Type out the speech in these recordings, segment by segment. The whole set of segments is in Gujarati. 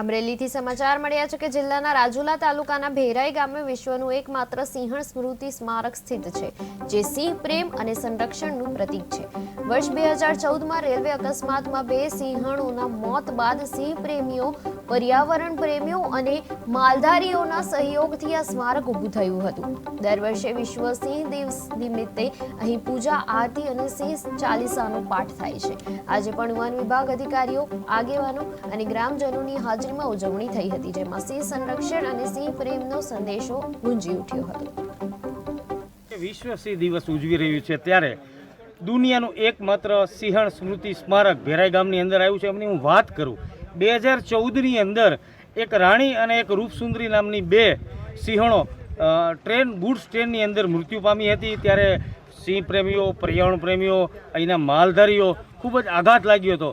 અમરેલીથી સમાચાર મળ્યા છે કે જિલ્લાના રાજુલા તાલુકાના ભેરાઈ ગામે વિશ્વનું એકમાત્ર સિંહણ સ્મૃતિ સ્મારક સ્થિત છે, જે સિંહ પ્રેમ અને સંરક્ષણનું પ્રતીક છે. વર્ષ બે હજાર ચૌદમાં રેલવે અકસ્માતમાં બે સિંહણોના મોત બાદ સિંહ પ્રેમીઓ, પર્યાવરણ પ્રેમીઓ અને માલધારીઓના સહયોગથી આ સ્મારક ઊભું થયું હતું. દર વર્ષે વિશ્વ સિંહ દિવસ નિમિત્તે અહીં પૂજા, આરતી અને સિંહ ચાલીસાનો પાઠ થાય છે. આજે પણ વન વિભાગ અધિકારીઓ, આગેવાનો અને ગ્રામજનોની હાજરીમાં ઉજવણી થઈ હતી, જેમાં સિંહ સંરક્ષણ અને સિંહ પ્રેમનો સંદેશો ગુંજી ઉઠ્યો હતો. વિશ્વ સિંહ દિવસ ઉજવી રહ્યું છે ત્યારે દુનિયાનું એકમાત્ર સિંહણ સ્મૃતિ સ્મારક ભેરાઈ ગામની અંદર આવ્યું છે. એમની હું વાત કરું, બે હજાર ચૌદની અંદર એક રાણી અને એક રૂપસુંદરી નામની બે સિંહણો ટ્રેન ગુડ્સ ટ્રેનની અંદર મૃત્યુ પામી હતી. ત્યારે સિંહ પ્રેમીઓ, પર્યાવરણ પ્રેમીઓ, અહીંના માલધારીઓ ખૂબ જ આઘાત લાગ્યો હતો.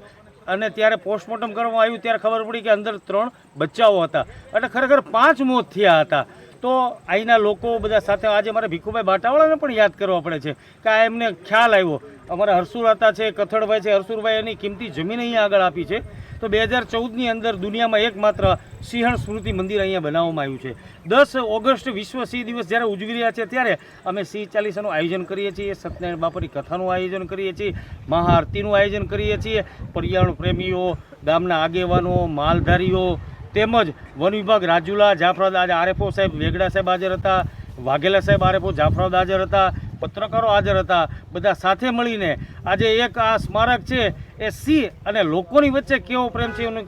અને ત્યારે પોસ્ટમોર્ટમ કરવામાં આવ્યું ત્યારે ખબર પડી કે અંદર ત્રણ બચ્ચાઓ હતા. એટલે ખરેખર પાંચ મોત થયા હતા. તો અહીંના લોકો બધા સાથે આજે મારે ભીખુભાઈ બાટાવાળાને પણ યાદ કરવા પડે છે કે આ એમને ખ્યાલ આવ્યો. અમારા હરસુર હતા છે, કથળભાઈ છે. હરસુરભાઈ એની કિંમતી જમીન અહીંયા આગળ આપી છે. તો બે હજાર ચૌદની અંદર દુનિયામાં એકમાત્ર સિંહણ સ્મૃતિ મંદિર અહીંયા બનાવવામાં આવ્યું છે. દસ ઓગસ્ટ વિશ્વ સિંહ દિવસ જ્યારે ઉજવી રહ્યા છે ત્યારે અમે સિંહ ચાલીસાનું આયોજન કરીએ છીએ, સત્યનારાયણ બાપાની કથાનું આયોજન કરીએ છીએ, મહાઆરતીનું આયોજન કરીએ છીએ, પર્યાવરણ પ્રેમીઓ, ગામના આગેવાનો, માલધારીઓ તેમજ વન વિભાગ રાજુલા જાફરાદ આજે આરએફઓ સાહેબ, વેગડા સાહેબ હાજર હતા, વાઘેલા સાહેબ, આરએફઓ જાફરાદ હાજર હતા પત્રકારો હાજર હતા. બધા સાથે મળીને આજે એક આ સ્મારક છે એ સિંહ અને લોકોની વચ્ચે કેવો પ્રેમ છે એનું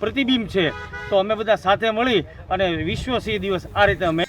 પ્રતિબિંબ છે. તો અમે બધા સાથે મળી અને વિશ્વ સિંહ દિવસ આ રીતે અમે